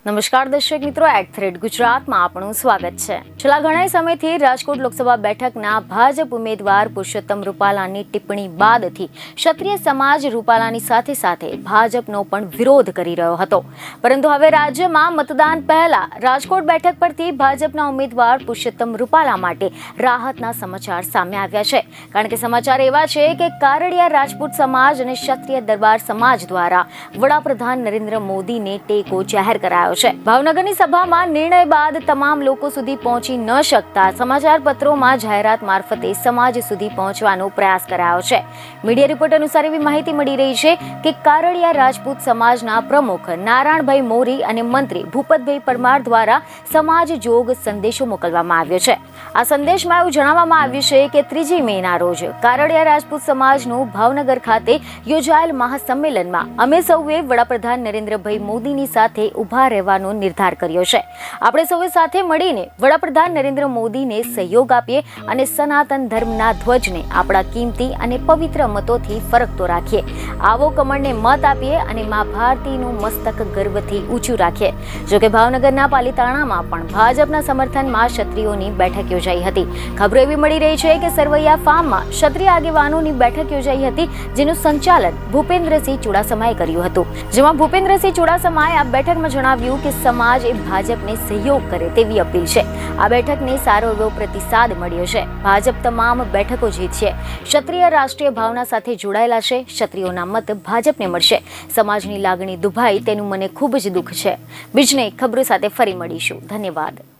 નમસ્કાર દર્શક મિત્રો એટ ગુજરાતમાં આપણું સ્વાગત છે. છેલ્લા ઘણા સમયથી રાજકોટ લોકસભા બેઠકના ભાજપ ઉમેદવાર પુરુષોત્તમ રૂપાલાની ટિપ્પણી બાદથી ક્ષત્રિય સમાજ રૂપાલાની સાથે સાથે ભાજપનો પણ વિરોધ કરી રહ્યો હતો. પરંતુ હવે રાજ્યમાં મતદાન પહેલા રાજકોટ બેઠક પરથી ભાજપના ઉમેદવાર પુરુષોત્તમ રૂપાલા માટે રાહતના સમાચાર સામે આવ્યા છે. કારણ કે સમાચાર એવા છે કે કારડિયા રાજપૂત સમાજ અને ક્ષત્રિય દરબાર સમાજ દ્વારા વડાપ્રધાન નરેન્દ્ર મોદીને ટેકો જાહેર કરાયો છે ભાવનગરની સભામાં નિર્ણય બાદ તમામ લોકો સુધી પહોંચી ન શકતા સમાચાર પત્રોમાં જાહેરાત મારફતે સમાજ સુધી પહોંચવાનો પ્રયાસ કરાયો છે. મીડિયા રિપોર્ટ અનુસાર એવી માહિતી મળી રહી છે કે કારડિયા રાજપૂત સમાજના પ્રમુખ નારાયણભાઈ મોરી અને મંત્રી ભૂપતભાઈ પરમાર દ્વારા સમાજ જોગ સંદેશો મોકલવામાં આવ્યો છે. આ સંદેશમાં એવું જણાવવામાં આવ્યું છે કે ત્રીજી મેના રોજ કારડિયા રાજપૂત સમાજનું ભાવનગર ખાતે યોજાયેલ મહાસંમેલનમાં અમે સૌએ વડાપ્રધાન નરેન્દ્રભાઈ મોદીની સાથે ઊભા ઊભા રહેવાનો નિર્ધાર કર્યો છે. આપણે સૌ સાથે મળીને વડાપ્રધાન નરેન્દ્ર મોદીને સહયોગ આપીએ અને સનાતન ધર્મના ધ્વજને આપણા કિંમતી અને પવિત્ર મતોથી ફરકતો રાખીએ. આવો કમળને મત આપીએ અને મા ભારતીનું મસ્તક ગર્વથી ઊંચું રાખીએ. જોકે ભાવનગરના પાલિતાણામાં પણ ભાજપના સમર્થનમાં ક્ષત્રિયોની બેઠક યોજાઈ હતી. ખબરો એવી મળી રહી છે કે સરવૈયા ફાર્મમાં ક્ષત્રિય આગેવાનોની બેઠક યોજાઈ હતી, જેનું સંચાલન ભૂપેન્દ્રસિંહ ચુડાસમાએ કર્યું હતું. જેમાં ભૂપેન્દ્રસિંહ ચુડાસમાએ આ બેઠકમાં જણાવ્યું કે સમાજ એ ભાજપને સહયોગ કરે તેવી અપીલ છે. આ બેઠકને સારો એવો પ્રતિસાદ મળ્યો છે. ભાજપ તમામ બેઠકો જીતશે. ક્ષત્રિય રાષ્ટ્રીય ભાવના સાથે જોડાયેલા છે. ક્ષત્રિયોના મત ભાજપને મળશે. સમાજની લાગણી દુભાઈ તેનું મને ખૂબ જ દુઃખ છે. બીજને ખબરો સાથે ફરી મળીશું. ધન્યવાદ.